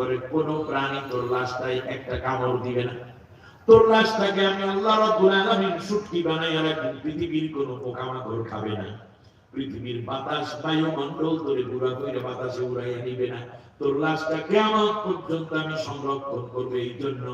করে কোন প্রাণী তোর লাশটাই একটা কামড় দিবে না। তোর লাশটাকে আমি আল্লাহ রব্বুল আলামিন সুটকি বানাইয়া রাখবেন পৃথিবীর কোনো পোকামাকড় খাবে না। পৃথিবীর বাতাস তোরে করে বাতাসে উড়াইয়া নিবে না। তোর লাশটা কেমন পর্যন্ত আমি সংরক্ষণ করব। এই জন্য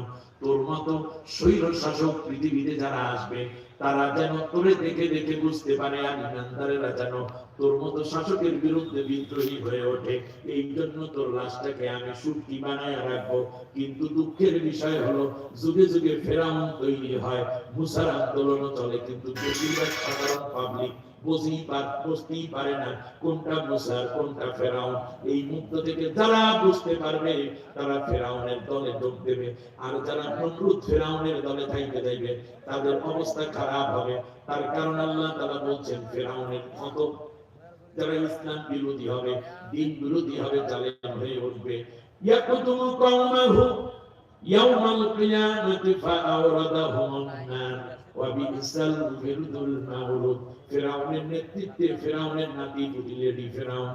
তোর মতো স্বৈর শাসক পৃথিবীতে যারা আসবে, তারা যেন তোরে দেখে দেখে বুঝতে পারে আর ইমানদারেরা যেন তোর মতো শাসকের বিরুদ্ধে বিদ্রোহী হয়ে ওঠে। এই জন্য তোর লাশটাকে আমি সুটকি বানায় রাখব। কিন্তু দুঃখের বিষয় হলো, যুগে যুগে ফেরাউন তৈরি হয়। মুসার আন্দোলনও চলে, কিন্তু বেশিরভাগ সাধারণ পাবলিক বুঝতেই পার বুঝতেই পারে না কোনটা মুসার, কোনটা ফেরাউন। এই মুক্ত থেকে যারা বুঝতে পারবে, তারা ফেরাউনের দলে যোগ দেবে। আর যারা নমরুদ ফেরাউনের দলে থাকতে যাইবে, তাদের অবস্থা খারাপ হবে। তার কারণ আল্লাহ তারা বলছেন, ফেরাউনের মতো যারা ইসলাম বিরোধী হবে, দিন বিরোধী হবে, জালেম হয়ে উঠবে। ইয়াকুতুমু কওমাহু ইয়াউমাল কিয়ামাতি ফাআওরাদাহুম আন-নার ওয়া বিসাল বিরদুল মাউরুদ ফিরাউনের নেতৃত্বে, ফিরাউনের নাতি ফেরাউন।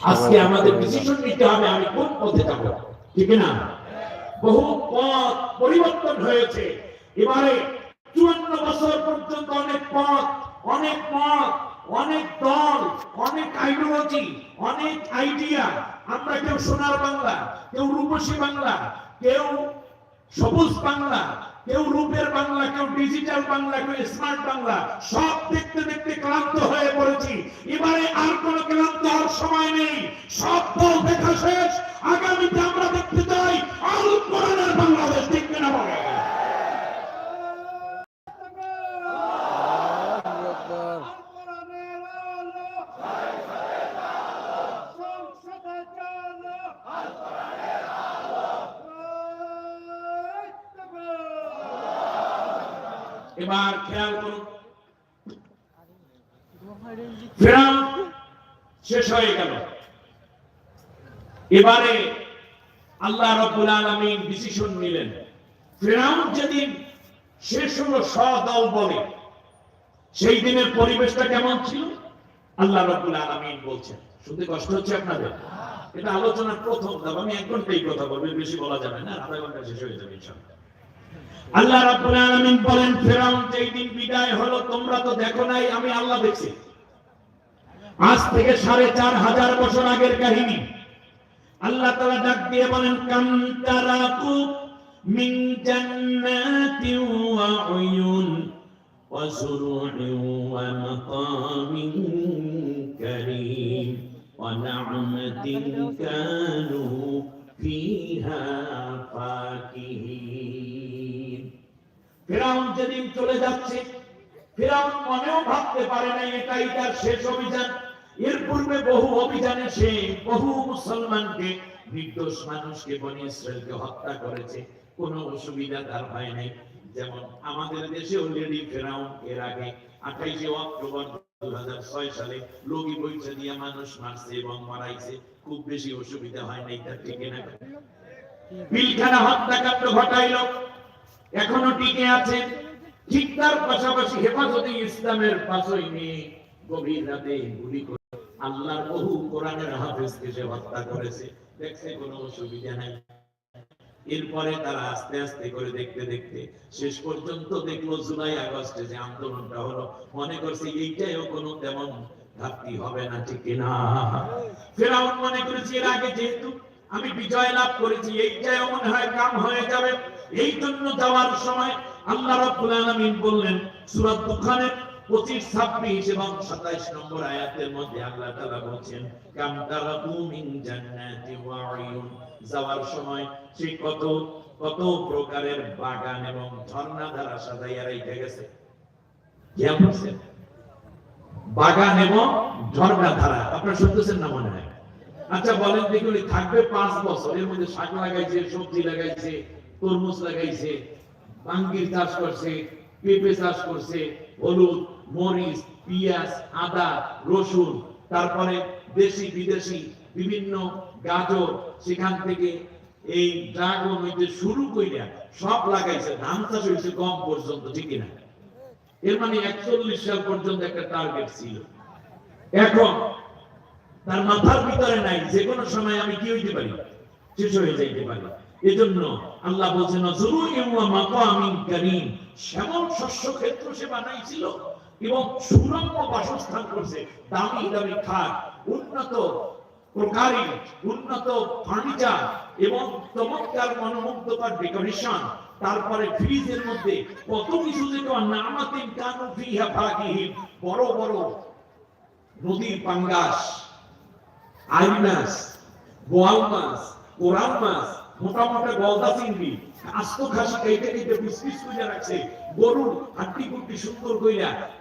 আজকে আমাদের ডিসিশন নিতে হবে, আমি কোন পথে যাব? ঠিক না? বহু পথ পরিবর্তন হয়েছে। এবারে চুয়ান্ন বছর পর্যন্ত অনেক পথ, অনেক মত, অনেক দল, অনেক আইডিওলজি অনেক আইডিয়া আমরা কেউ সোনার বাংলা, কেউ রূপসী বাংলা, কেউ সবুজ বাংলা কেউ রূপের বাংলা, কেউ ডিজিটাল বাংলা, কেউ স্মার্ট বাংলা, সব দেখতে দেখতে ক্লান্ত হয়ে পড়েছি। এবারে আর কোন ক্লান্ত হওয়ার সময় নেই। সব দল দেখা শেষ। আগামীতে আমরা দেখতে চাই আল কোরআনের বাংলাদেশ না কিনা এবার খেয়াল করুন ফেরাউন শেষ হয়ে গেল। এবারে আল্লাহ রাব্বুল আলামিন ডিসিশন নিলেন। ফেরাউন যেদিন শেষ হলো সদল বলে। সেই দিনের পরিবেশটা কেমন ছিল? আল্লাহ রাব্বুল আলামিন বলছেন। শুনতে কষ্ট হচ্ছে আপনাদের? এটা আলোচনার প্রথম ধাপ। আমি এক ঘন্টাই কথা বলব এর বেশি বলা যাবে না। আধা ঘণ্টা শেষ হয়ে যাবে, ইনশাআল্লাহ। আল্লাহ রাব্বুল আলামিন বলেন, ফেরাউন যেই দিন বিদায় হলো, তোমরা তো দেখো নাই, আমি আল্লাহ দেখছি। আজ থেকে সাড়ে চার হাজার বছর আগের কাহিনী। আল্লাহ তাআলা ডাক দিয়ে বলেন কাম তারাকু মিন জান্নাতি ওয়া উয়ুন ওয়া সুরু'in ওয়া মাকামিন কারীম ওয়া না'মাতিন কানু ফিহা ফাকিহিন। ফেরাউন যেদিন চলে যাচ্ছে, ফেরাউন মনেও ভাবতে পারে এটাই তার শেষ অভিযান। এর পূর্বে বহু অভিযানে সে বহু মুসলমানকে, নির্দোষ মানুষকে বনি ইসরায়েলকে হত্যা করেছে। কোনো অসুবিধা তার হয় নাই। যেমন আমাদের দেশে অলরেডি ফেরাউন এর আগে আঠাইশে অক্টোবর সালে লগি বইটা দিয়ে মানুষ মারছে এবং মারাইছে। খুব বেশি অসুবিধা হয় নাই তার ঠিক না। পিলখানা হত্যাকাণ্ড ঘটাইল। এখনও টিকে আছে। ঠিক তার পাশাপাশি হেফাজতে ইসলামের পাশই নিয়ে গভীর রাতে গুলি করে। আল্লাহর বহু কোরআনের হাফেজকে সে হত্যা করেছে। দেখছে কোনো অসুবিধা নাই। এরপরে তারা আস্তে আস্তে করে দেখতে দেখতে শেষ পর্যন্ত দেখল জুলাই আগস্টে যে আন্দোলনটা হলো। মনে করছে এইটাইও কোনো তেমন ঘাটতি হবে না, ঠিক না ফেরাউন মনে করেছি, এর আগে যেহেতু আমি বিজয় লাভ করেছি এইটাই মনে হয় কাম হয়ে যাবে। এই জন্য যাওয়ার সময় আল্লাহ রাব্বুল আলামিন বললেন, সূরা দুখানের 25 26 এবং 27 নম্বর আয়াতের মধ্যে আল্লাহ তাআলা বলছেন, কাম তারাকু মিন জান্নাতি ওয়া উয়ুন যাওয়ার সময় সে কত কত প্রকারের বাগান এবং ঝর্ণা দ্বারা সাজাইয়া রেখে গেছে। কেমন বলছেন বাগান এবং ঝর্ণা ধারা আপনারা শুনতেছেন না মনে হয়? আচ্ছা বলেন দেখুন থাকবে পাঁচ বছর, এর মধ্যে শাক লাগাইছে, সবজি লাগাইছে তরমুজ লাগাইছে আঙ্গির চাষ করছে, পেঁপে চাষ করছে, হলুদ, মরিচ, পেঁয়াজ, আদা, রসুন, তারপরে দেশি বিদেশি বিভিন্ন গাজর সেখান থেকে এই ড্রাগন হইতে শুরু কইরা সব লাগাইছে, ধান চাষ হয়েছে কম পর্যন্ত, ঠিক না এর মানে একচল্লিশ সাল পর্যন্ত একটা টার্গেট ছিল। এখন তার মাথার ভিতরে নাই যে কোনো সময় আমি কি হইতে পারি? শেষ হয়ে যাইতে পারি। এজন্য আল্লাহ বলছেন শ্যামল শস্য ক্ষেত্র সে বানাইছিল এবং সুরম্য বাসস্থান করছে। দামি দামি খাট, উন্নত প্রকারী উন্নত ফার্নিচার এবং চমৎকার ডেকোরেশন। তারপরে ফ্রিজের মধ্যে কত কিছু বড় বড় নদীর পাঙ্গাস আইন মাছ, বোয়াল মাছ, কোরাল মাছ মোটা গলদা আস্ত খাইতে খাইতে করে রাখছে। গরুর সুন্দর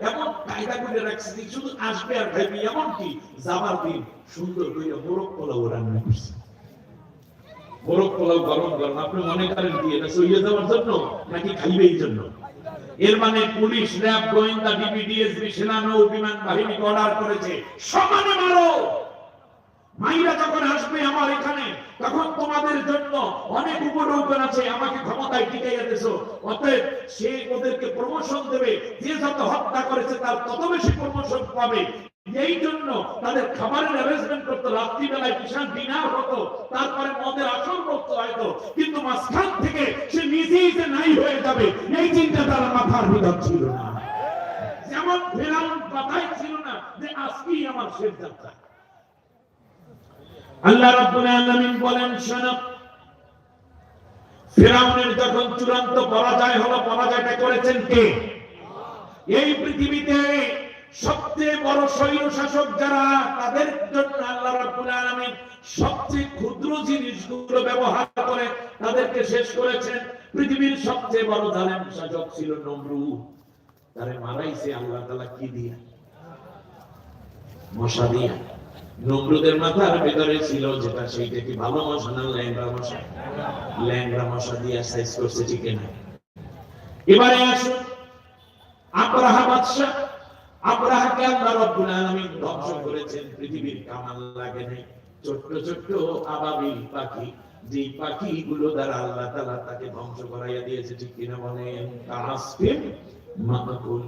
এমন কায়দা করে রাখছে যে শুধু আসবে আর যাবার দিন সুন্দর পোলাও রান্না করছে। পোলাও গরম গরম, আপনি মনে করেন কি, এটা সইয়ে যাওয়ার জন্য নাকি খাইবে এই জন্য? এর মানে পুলিশ, র্যাব, গোয়েন্দা ডিবি ডিএসবি সেনা, নৌ বিমান বাহিনী অর্ডার করেছে। সমানে মারো! মাইরা যখন আসবে আমার এখানে, তখন তোমাদের জন্য অনেক উপনৌকন আছে। আমাকে ক্ষমতায় টিকাইয়া দিছো। অতএব সে ওদেরকে প্রমোশন দেবে। যে যত হত্যা করেছে তার তত বেশি প্রমোশন পাবে। এই জন্য তাদের খাবারের অ্যারেঞ্জমেন্ট করতো। রাত্রিবেলায় বিশাল ডিনার হতো। তারপরে মদের আসর করতো হয়তো কিন্তু মাঝখান থেকে সে নিজেই যে নাই হয়ে যাবে, এই চিন্তা তার মাথার ভিতর ছিল না। যেমন ফেরাউন কথাই ছিল না যে, আজকেই আমার শেষ যাত্রা। আল্লাহ রাব্বুল আলামিন বলেন, শোনো, ফেরাউনের যখন চূড়ান্ত পরাজয় হলো, পরাজয়টা করেছেন কে? এই পৃথিবীতে সবচেয়ে বড় স্বৈর শাসক যারা, তাদের জন্য আল্লাহ রাব্বুল আলামিন সবচেয়ে ক্ষুদ্র জিনিসগুলো ব্যবহার করে তাদেরকে শেষ করেছেন। পৃথিবীর সবচেয়ে বড় জালেম শাসক ছিল নমরুদ। তারে মারাইছে আল্লাহ তাআলা কি দিয়ে? মশা দিয়ে। নমরুদের মাথার ভেতরে ছিল, যেটা সেইটা কি ভালো মশা না ল্যাংরা মশা? ল্যাংরা মশা দিয়ে সাইজ করছে ঠিক না। এবারে আসুন আব্রাহা বাদশাহ, আব্রাহাকে রব্বুল আলামিন ধ্বংস করেছেন। পৃথিবীর কামাল লাগে নাই। ছোট্ট ছোট্ট আবাবিল পাখি, যে পাখিগুলো দ্বারা আল্লাহ তাকে ধ্বংস করাইয়া দিয়েছে, ঠিক কিনা বলেন? কাসফিন মাকুল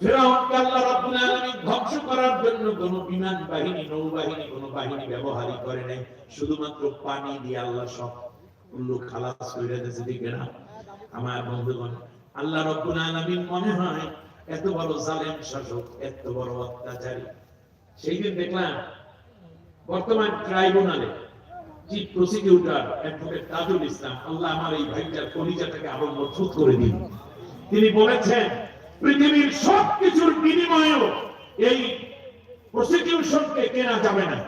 ফেরাউনকে আল্লাহ রাব্বুল আলামিন ধ্বংস করার জন্য বিমান বাহিনী, নৌবাহিনী বাহিনী ব্যবহারই করে নাই। শুধুমাত্র পানি দিয়ে আল্লাহ সব খালাস ঠিক না? আমার বন্ধুগণ, আল্লাহ আলামিন মনে হয় এত বড় জালেম শাসক, এত বড় অত্যাচারী। সেই দিন দেখলাম, বর্তমান ট্রাইব্যুনালে chief prosecutor advocate Tajul Islam, আল্লাহ আমার এই ভাইটার কলিজাটাকে আরও মজবুত করে দিন। তিনি বলেছেন পৃথিবীর সবকিছুর বিনিময়েও এই প্রসিকিউশনকে কেনা যাবে না।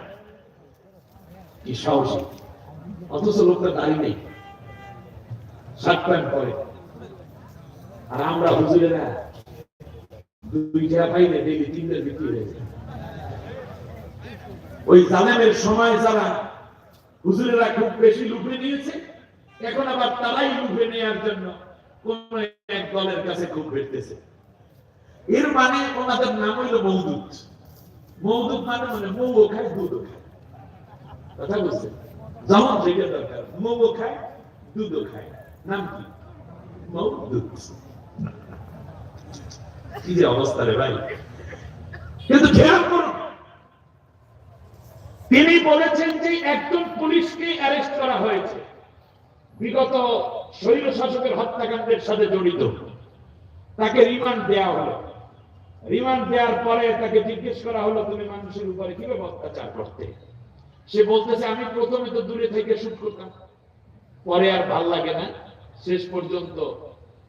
কি অথচ লোকটা দাঁড়িয়ে নেই। শার্ট প্যান্ট পরে। আর আমরা হুজুরেরা দুই টাকা পাইলে তিনটার বিক্রি হয়ে যায়। ওই জালেমের সময় যারা হুজুরেরা খুব বেশি লুফে নিয়েছে, এখন আবার তারাই লুফে নেওয়ার জন্য কোন এক দলের কাছে খুব ভেটতেছে। এর মানে ওনাদের নাম হইল মৌদুদ মৌদুদ মানে মানে মৌ খায় খায়। কথা যেমন যেটা দরকার। মৌ খায় দুধও খায়। নাম কি? কি যে অবস্থা রে ভাই। কিন্তু খেয়াল তিনি বলেছেন যে একজন পুলিশকে অ্যারেস্ট করা হয়েছে। বিগত স্বৈর শাসকের হত্যাকাণ্ডের সাথে জড়িত। তাকে রিমান্ড দেওয়া হলো। রিমান্ড দেওয়ার পরে তাকে জিজ্ঞেস করা হলো, তুমি মানুষের উপরে কীভাবে অত্যাচার করতে? সে বলতেছে, আমি প্রথমে তো দূরে থেকে শুট করতাম, পরে আর ভালো লাগে না। শেষ পর্যন্ত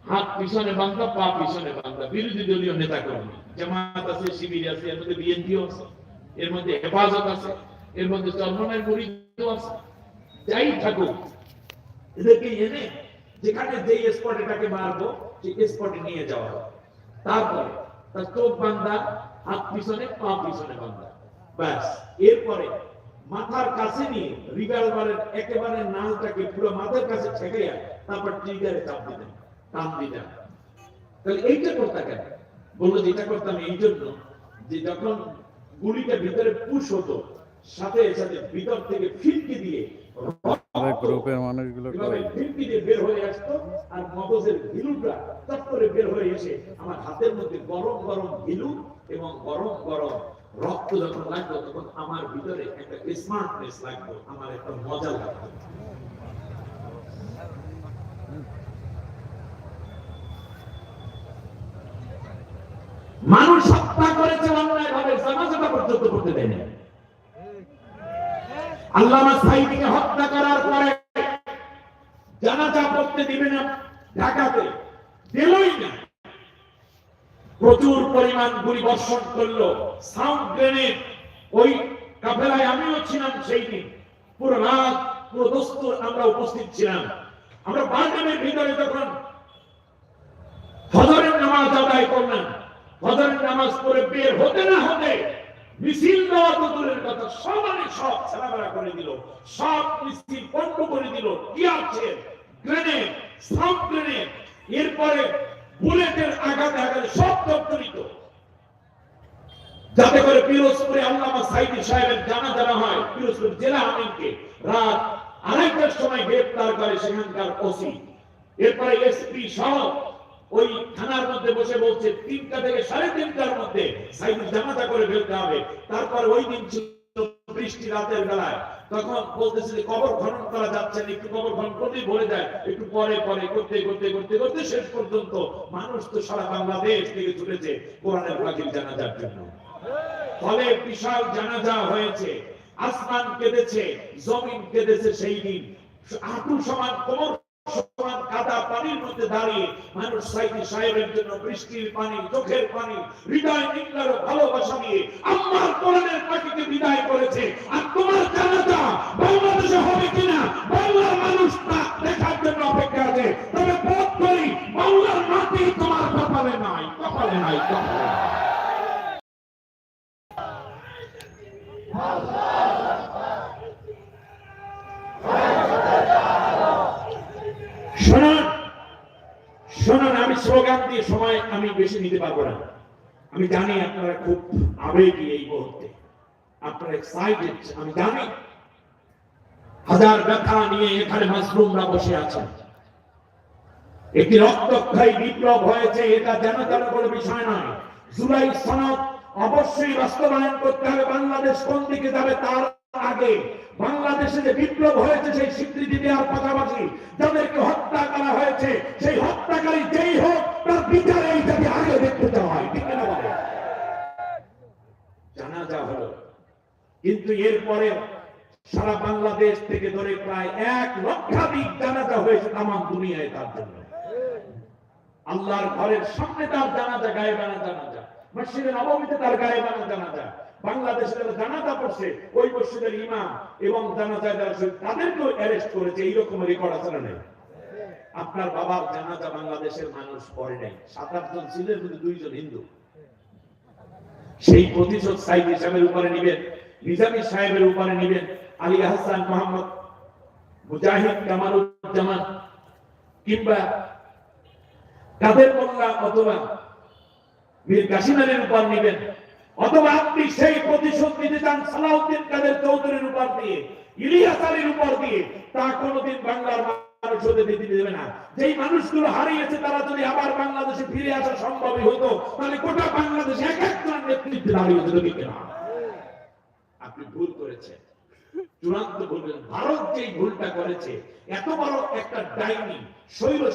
হাত পিছনে বান্ধা, পা পিছনে বান্ধা, বিরোধী দলীয় নেতা কর্মী জামাত আছে, শিবির আছে, এর মধ্যে বিএনপিও আছে, এর মধ্যে হেফাজত আছে, এর মধ্যে চন্দ্রনের মুড়িও আছে। যাই থাকুক, এদেরকে এনে যেখানে যে স্পটে তাকে মারবো, সেই স্পটে নিয়ে যাওয়া তারপরে তার চোখ বান্ধা হাত পিছনে, পা পিছনে বান্ধা ব্যাস, এরপরে মাথার কাছে নিয়ে রিভলভারের একেবারে নালটাকে পুরো মাথার কাছে ঠেকাইয়া তারপর ট্রিগারে চাপ দিতেন টান দিতেন তাহলে এইটা করতে কেন বলল যে এটা করতাম এই জন্য যে যখন গুলিটা ভিতরে পুশ হতো, সাথে সাথে ভিতর থেকে ফিটকি দিয়ে আমাদের গ্রুপের মানুষগুলো করে বের হয়ে আসতো আর মগজের ভিলুটা চট করে বের হয়ে এসে আমার হাতের মধ্যে গরম গরম ভিলু এবং গরম গরম রক্ত যখন লাগতো তখন আমার ভিতরে একটা স্মার্টনেস লাগতো আমার একটা মজা লাগতো মানুষ হত্যা করেছে অন্যায় ভাবে জানাজাটা পর্যন্ত করতে দেয়নি। আল্লামা সাইদিকে হত্যা করার পরে জানাজা দিবে না, ঢাকাতে দিলই না। প্রচুর পরিমাণ গুলি বর্ষণ করল সাউন্ড গ্রেনেড ওই কাফেলায় আমিও ছিলাম সেই দিন। পুরো রাত, পুরো দস্তুর আমরা উপস্থিত ছিলাম। আমরা বাগানের ভিতরে যখন ফজরের নামাজ আদায় করলাম ফজরের নামাজ পড়ে বের হতে না হতে মিছিল দেওয়া তো দূরের কথা সমানে সব ছেলেমেলা করে দিল, সব মিছিল বন্ধ করে দিল আছে? Grenade sound grenade. এরপরে বুলেটের আঘাতে আঘাতে সব দপ্তরিত যাতে করে পিরোজপুরে আল্লামা সাইদি সাহেবের জানা জানা হয়, পিরোজপুর জেলা আমিনকে। রাত আড়াইটার সময় গ্রেপ্তার করে সেখানকার ওসি। এরপরে এসপি সহ ওই থানার মধ্যে বসে বলছে, তিনটা থেকে সাড়ে তিনটার মধ্যে সাইদুল জানাজা করে ফেলতে হবে। তারপর ওই দিন বৃষ্টি রাতের বেলায়। তখন বলতেছে যে, কবর খনন করা যাচ্ছে না, একটু কবর খনন করতেই ভরে যায়। একটু পরে পরে, করতে করতে করতে করতে শেষ পর্যন্ত মানুষ তো সারা বাংলাদেশ থেকে ছুটেছে কোরআনের পাখির জানাজার জন্য। ফলে বিশাল জানাজা হয়েছে। আসমান কেঁদেছে, জমিন কেঁদেছে সেই দিন। আটু সমান কোমর সমান কাদা পানির মধ্যে দাঁড়িয়ে মানুষ সাইদি সাহেবের জন্য বৃষ্টির পানি, চোখের পানি, হৃদয় নিংলার ভালোবাসা দিয়ে আমার কোরআনের পাখিকে বিদায় করেছে। আর তোমার জানাজা বাংলাদেশে হবে কিনা? বাংলার মানুষ তা দেখার জন্য অপেক্ষা আছে। তবে বোধ করি বাংলার মাটি তোমার কপালে নাই কপালে নাই, কপালে শুনুন শুনুন, আমি স্লোগান দিয়ে সময় আমি বেশি নিতে পারব না। আমি জানি আপনারা খুব আবেগী এই মুহূর্তে। আপনারা এক্সাইটেড আমি জানি। হাজার ব্যথা নিয়ে এখানে মাসরুমরা বসে আছেন। একটি রক্তক্ষয়ী বিপ্লব হয়েছে, এটা যেন তেন কোনো বিষয় নয়। জুলাই সনদ অবশ্যই বাস্তবায়ন করতে হবে, বাংলাদেশ কোন দিকে যাবে তার আগে বাংলাদেশে যে বিপ্লব হয়েছে, সেই স্বীকৃতি দেওয়ার পাশাপাশি যাদেরকে হত্যা করা হয়েছে, সেই হত্যাকারী যেই হোক, তার আগে দেখতে হয় হলো। কিন্তু এরপরে সারা বাংলাদেশ থেকে ধরে প্রায় এক লক্ষাধিক জানাজা হয়েছে তাম দুনিয়ায় তার জন্য। আল্লাহর ঘরের সামনে তার জানাজা, গায়ে বানা জানাজা। মসজিদে নবমীতে তার গায়ে বানা জানাজা। বাংলাদেশে যারা জানাজা পড়ছে, ওই মসজিদের ইমাম এবং জানাজা যারা তাদেরকেও অ্যারেস্ট করেছে এইরকম রেকর্ড আছে না আপনার বাবার জানাজা বাংলাদেশের মানুষ পড়ে নাই। সাত আটজন ছিলেন, কিন্তু দুইজন হিন্দু। সেই প্রতিশোধ সাইদ সাহেবের উপরে নিবেন, নিজামী সাহেবের উপরে নিবেন, আলী আহসান মোহাম্মদ, মুজাহিদ কামারুজ্জামান কিংবা কাদের মোল্লা অথবা মীর কাসিম আলীর উপর নিবেন অথবা আপনি সেই প্রতিশোধ নিতে চান সালাউদ্দিন কাদের চৌধুরীর উপর দিয়ে, ইলিয়াস আলীর উপর দিয়ে, তা কোনোদিন বাংলার এত একটা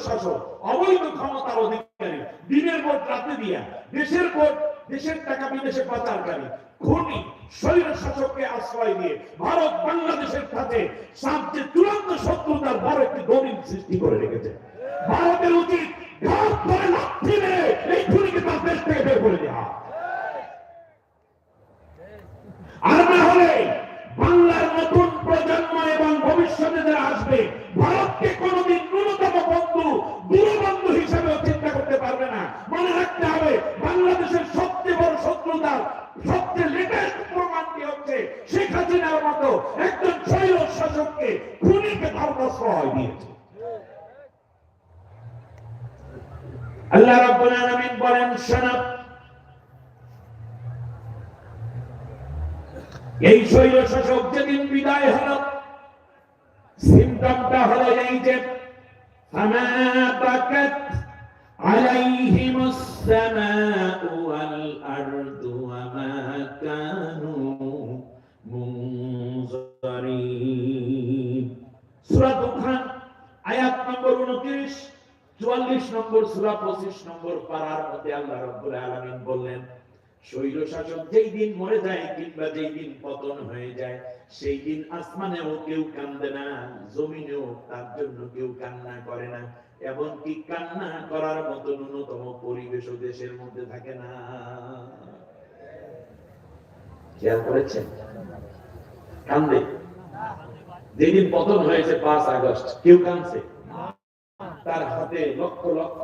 শাসক অবৈধ ক্ষমতার অধিকারী, দিনের ভোট রাতে দিয়া, দেশের ভোট দেশের টাকা বিদেশে পাচারকারী খুনি শৈল শাসককে আশ্রয় দিয়ে ভারত বাংলাদেশের সাথে সবচেয়ে চূড়ান্ত শত্রুতার বড় একটি দলিল সৃষ্টি করে রেখেছে। ভারতের উচিত ঘাট ধরে লাথি মেরে এই খুনিকে তার দেশ থেকে বের করে দেওয়া আর না হলে বাংলার নতুন প্রজন্ম এবং ভবিষ্যতে যারা আসবে ভারতকে কোনোদিন ন্যূনতম বন্ধু দূরবন্ধু হিসেবে চিন্তা করতে পারবে না মনে রাখতে হবে বাংলাদেশের সবচেয়ে বড় শত্রুতার সবচেয়ে লেটেস্ট প্রমাণটি হচ্ছে শেখ হাসিনার মতো একজন শৈল শাসককে খুনিকে ধর্মাশ্রয় দিয়েছে আল্লাহ রাব্বুল আলামিন বলেন শোনো এই শৈল শাসক যেদিন বিদায় হলো সিমটমটা হলো এই যে ফামা বাকাত عليهم السماء والأرض وما كانوا منظرين সূরা দুখান আয়াত নম্বর 29 44 নম্বর সূরা 25 নম্বর পারার মধ্যে আল্লাহ রাব্বুল আলামিন বললেন শৈল শাসক যেই দিন মরে যায় কিংবা যেই দিন পতন হয়ে যায়, সেই দিন আসমানেও কেউ কান্দে না, জমিনেও তার জন্য কেউ কান্না করে না, এমনকি কান্না করার মতো ন্যূনতম পরিবেশও দেশের মধ্যে থাকে না। খেয়াল করেছেন? কান্দে। যেদিন পতন হয়েছে পাঁচ আগস্ট, কেউ কান্দছে তার হাতে লক্ষ লক্ষ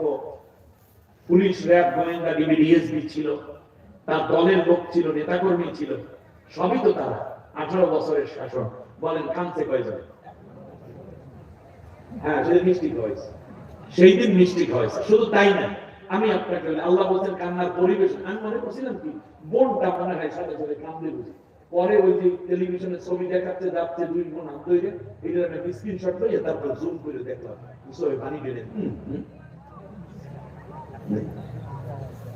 পুলিশ র্যাব, গোয়েন্দা ডিবি ডিএসপি ছিল। তার দলের লোক ছিল, নেতাকর্মী ছিল। সবই তো তারা। আঠারো বছরের শাসন। বলেন কানছে কয়জন? হ্যাঁ সেদিন মিষ্টি সেই দিন মিষ্টি শুধু তাই না, আমি আপনাকে আল্লাহ বলছেন, কান্নার পরিবেশ। আমি মনে করছিলাম কি বোনটা মনে হয় সাথে সাথে বুঝি পরে ওই যে টেলিভিশনে ছবি দেখাচ্ছে যাচ্ছে, দুই বোন হাত ধরে, এটা একটা স্ক্রিনশট লইয়া তারপর জুম করে দেখলাম। পানি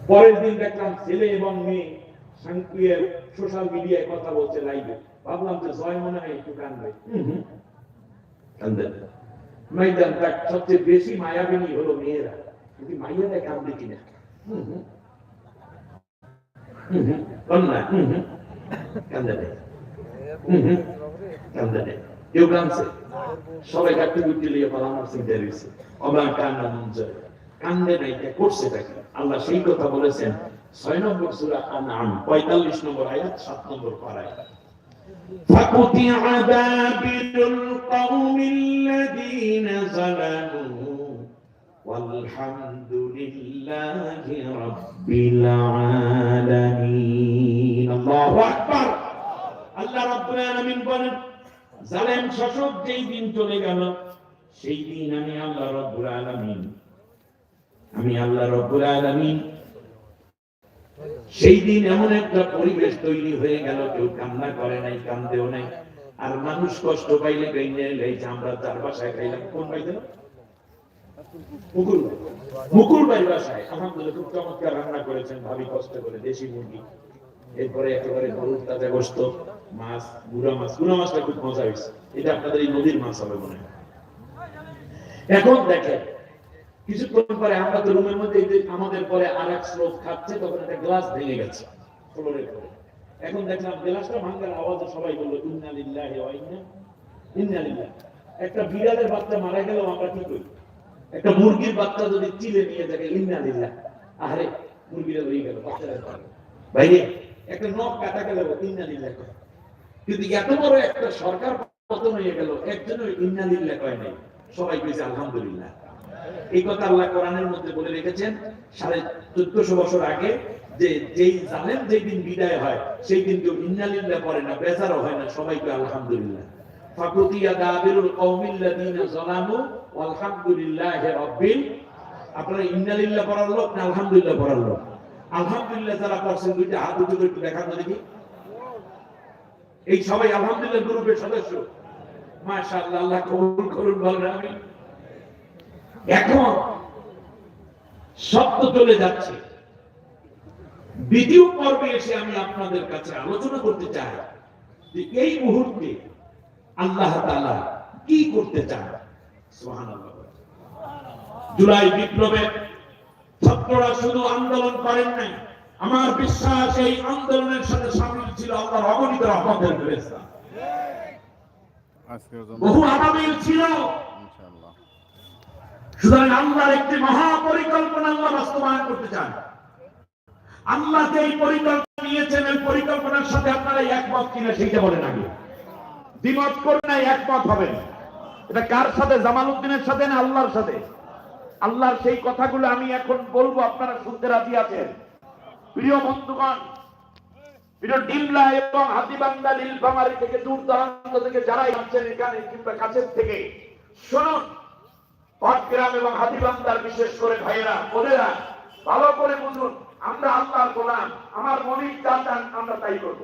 পরের দিন দেখলাম ছেলে এবং মেয়ে সাংক্রিয়ে সোশ্যাল মিডিয়ায় কথা বলছে লাইভে ভাবলাম যে জয় মনে হয় একটু কান্দেন মাইদান তার সবচেয়ে বেশি মায়াবিনী হলো মেয়েরা। কিন্তু মাইয়ারা কান্দে কিনা। কন্যা। কান্দে নেই। কান্দে নেই কেউ কান্দছে সবাই কাটতে গুটি লিয়ে পালানোর চিন্তা রয়েছে অবাক কান্না মন যায় কান্দে নাই কে করছে তাকে আল্লাহ সেই কথা বলেছেন ছয় নম্বর সুরা আনাম পঁয়তাল্লিশ নম্বর আয়াত সাত নম্বর পারায় فقطع دابر القوم الذين ظلموا والحمد لله رب العالمين الله أكبر আল্লাহ রাব্বুল আলামিন বলেন জালেম শাসক যেই দিন চলে গেল সেই দিন আমি আল্লাহ রাব্বুল আলামিন আমি আল্লাহ রাব্বুল আলামিন। সেই দিন এমন একটা পরিবেশ তৈরি হয়ে গেল, কেউ কান্না করে নাই, কান্দেও নাই। আর মানুষ কষ্ট পাইলে গাইনে লাইছে, আমরা তার বাসায় খাইলাম। কোন বাড়িতে মুকুল মুকুল ভাই বাসায় আলহামদুলিল্লাহ খুব চমৎকার রান্না করেছেন, ভাবি কষ্ট করে, দেশি মুরগি। এরপরে একেবারে গরুর তাজা গোস্ত মাছ, গুড়া মাছ। গুড়া মাছটা খুব মজা হয়েছে। এটা আপনাদের এই নদীর মাছ হবে মনে হয়। এখন দেখেন কিছুক্ষণ পরে আমরা তো রুমের মধ্যে আমাদের পরে আর এক স্লোক খাচ্ছে, তখন একটা গ্লাস ভেঙে গেছে ফ্লোরের পরে এখন দেখলাম গ্লাসটা ভাঙার আওয়াজে সবাই বলল, ইন্না লিল্লাহি ওয়া ইন্না ইন্না লিল্লাহ। একটা বিড়ালের বাচ্চা মারা গেল আমরা কি করি? একটা মুরগির বাচ্চা যদি চিলে নিয়ে থাকে, ইন্না লিল্লাহ আরে মুরগিটা রয়ে গেল, বাচ্চাটা ভাইরে, একটা নখ কাটা গেল, ইন্না লিল্লাহ কিন্তু এত বড় একটা সরকার পতন হয়ে গেল একজনও ইন্না লিল্লাহ কয় নাই। সবাই কইছে, আলহামদুলিল্লাহ এই কথা আল্লাহ কোরআনের মধ্যে বলে রেখেছেন, সাড়ে চোদ্দশো বছর আগে যে যেই জালেম যেই দিন বিদায় হয় সেই দিন কেউ ইন্নালিল্লাহ পড়ে না, বেজারও হয় না, সবাইকে আলহামদুলিল্লাহ। আলহামদুলিল্লাহ করে সবাই আলহামদুলিল্লাহ সদস্য। আল্লাহ আমি এখন শব্দ চলে যাচ্ছে। দ্বিতীয় পর্বে এসে আমি আপনাদের কাছে আলোচনা করতে চাই যে এই মুহূর্তে আল্লাহ তাআলা কি করতে চান? জুলাই বিপ্লবে ছাত্ররা শুধু আন্দোলন করেন নাই আমার বিশ্বাস এই আন্দোলনের সাথে সামিল ছিল আল্লাহর অগণিত রহমতের বহু আবাবিল ছিল সুতরাং আল্লাহর একটি আল্লাহ বাস্তবায়ন করতে চান। আল্লাহ যে এই পরিকল্পনা নিয়েছেন এই পরিকল্পনার সাথে আপনারা একমত কিনা সেইটা বলেন আগে। দ্বিমত করে একমত হবেন। এটা কার সাথে? জামাল উদ্দিনের সাথে না আল্লাহর সাথে? আল্লাহর সেই কথাগুলো আমি এখন বলব, আপনারা শুনতে রাজি আছেন? প্রিয় বন্ধুগণ, প্রিয় ডিমলা এবং হাতিবান্দা নীলফামারি থেকে দূর দূরান্ত থেকে যারাই আছেন এখানে কিংবা কাছের থেকে, শুনুন। পটগ্রাম এবং হাতিবান্দার বিশেষ করে ভাইয়েরা, বোনেরা, ভালো করে বুঝুন, আমরা আল্লাহর গোলাম, আমার মনির যা চান আমরা তাই করব।